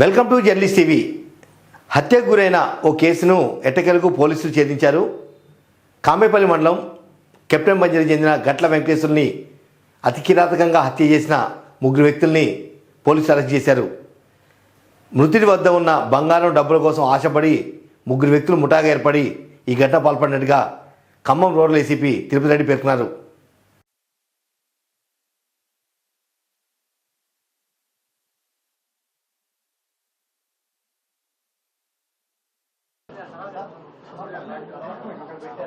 Welcome to journalist TV హత్యకు గురైన ఓ కేసును ఎట్టకెలకు పోలీసులు ఛేదించారు. కామేపల్లి మండలం కెప్టెన్ బంజారికి చెందిన గట్ల వెంకటేశ్వరుని అతి కిరాతకంగా హత్య చేసిన ముగ్గురు వ్యక్తుల్ని పోలీసులు అరెస్ట్ చేశారు. మృతుడి వద్ద ఉన్న బంగారం డబ్బుల కోసం ఆశపడి ముగ్గురు వ్యక్తులు ముఠాగా ఏర్పడి ఈ ఘటన పాల్పడినట్టుగా ఖమ్మం రోడ్ల ఏసీపీ తిరుపతి రెడ్డి పేర్కొన్నారు.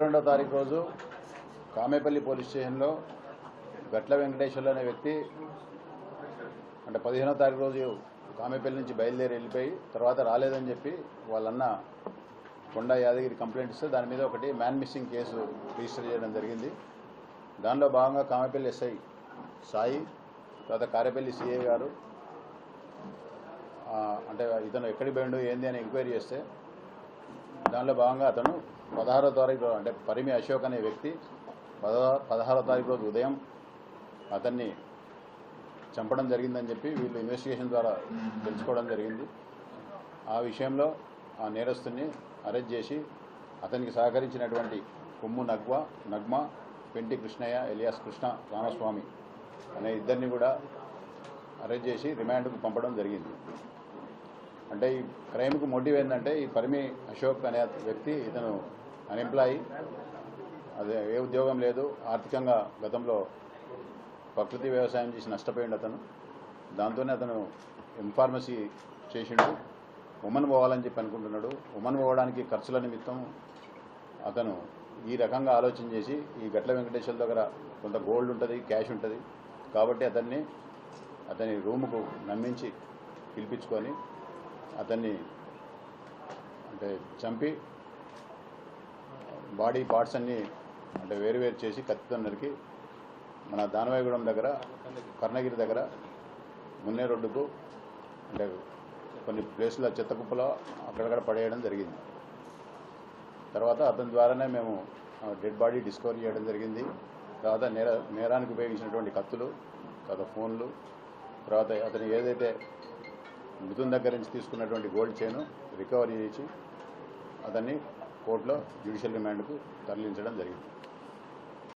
రెండో తారీఖు రోజు కామేపల్లి పోలీస్ స్టేషన్లో గట్ల వెంకటేశ్వర్లు అనే వ్యక్తి అంటే పదిహేనో తారీఖు రోజు కామేపల్లి నుంచి బయలుదేరి వెళ్ళిపోయి తర్వాత రాలేదని చెప్పి వాళ్ళన్న కొండ యాదగిరి కంప్లైంట్ ఇస్తే దాని మీద ఒకటి మ్యాన్ మిస్సింగ్ కేసు రిజిస్టర్ చేయడం జరిగింది. దానిలో భాగంగా కామేపల్లి ఎస్ఐ సాయి తర్వాత కారేపల్లి సిఏ గారు అంటే ఇతను ఎక్కడికి పోయిండు ఏంది అని ఎంక్వైరీ చేస్తే దానిలో భాగంగా అతను పదహారో తారీఖు అంటే పరిమి అశోక్ అనే వ్యక్తి పదహా పదహారో తారీఖు రోజు ఉదయం అతన్ని చంపడం జరిగిందని చెప్పి వీళ్ళు ఇన్వెస్టిగేషన్ ద్వారా తెలుసుకోవడం జరిగింది. ఆ విషయంలో ఆ నేరస్తుని అరెస్ట్ చేసి అతనికి సహకరించినటువంటి కొమ్ము నగ్వ నగ్మ పెంటి కృష్ణయ్య ఎలియాస్ కృష్ణ రామస్వామి అనే ఇద్దరిని కూడా అరెస్ట్ చేసి రిమాండ్కు పంపడం జరిగింది. అంటే ఈ క్రైమ్కు మోటివ్ ఏంటంటే ఈ పరిమి అశోక్ అనే వ్యక్తి ఇతను అన్ఎంప్లాయీ అదే ఏ ఉద్యోగం లేదు. ఆర్థికంగా గతంలో ప్రకృతి వ్యవసాయం చేసి నష్టపోయిండు అతను. దాంతోనే అతను ఎంఫార్మసీ చేసిండు. ఉమెన్ పోవాలని చెప్పి అనుకుంటున్నాడు. ఉమెన్ పోవడానికి ఖర్చుల నిమిత్తం అతను ఈ రకంగా ఆలోచన చేసి ఈ గట్ల వెంకటేశ్వర దగ్గర కొంత గోల్డ్ ఉంటుంది క్యాష్ ఉంటుంది. కాబట్టి అతన్ని అతని రూముకు నమ్మించి పిలిపించుకొని అతన్ని అంటే చంపి బాడీ పార్ట్స్ అన్నీ అంటే వేరు వేరు చేసి కత్తితో నరికి మన దానవాయగూడెం దగ్గర కర్ణగిరి దగ్గర మున్నే రోడ్డుకు అంటే కొన్ని ప్లేసుల చెత్త కుప్పలో అక్కడక్కడ పడేయడం జరిగింది. తర్వాత అతని ద్వారానే మేము డెడ్ బాడీ డిస్కవర్ చేయడం జరిగింది. తర్వాత నేర నేరానికి ఉపయోగించినటువంటి కత్తులు తర్వాత ఫోన్లు తర్వాత అతను ఏదైతే మృతుని దగ్గర నుంచి తీసుకున్నటువంటి గోల్డ్ చైన్ రికవరీ చేసి అతన్ని కోర్టులో జ్యుడిషియల్ రిమాండ్కు తరలించడం జరిగింది.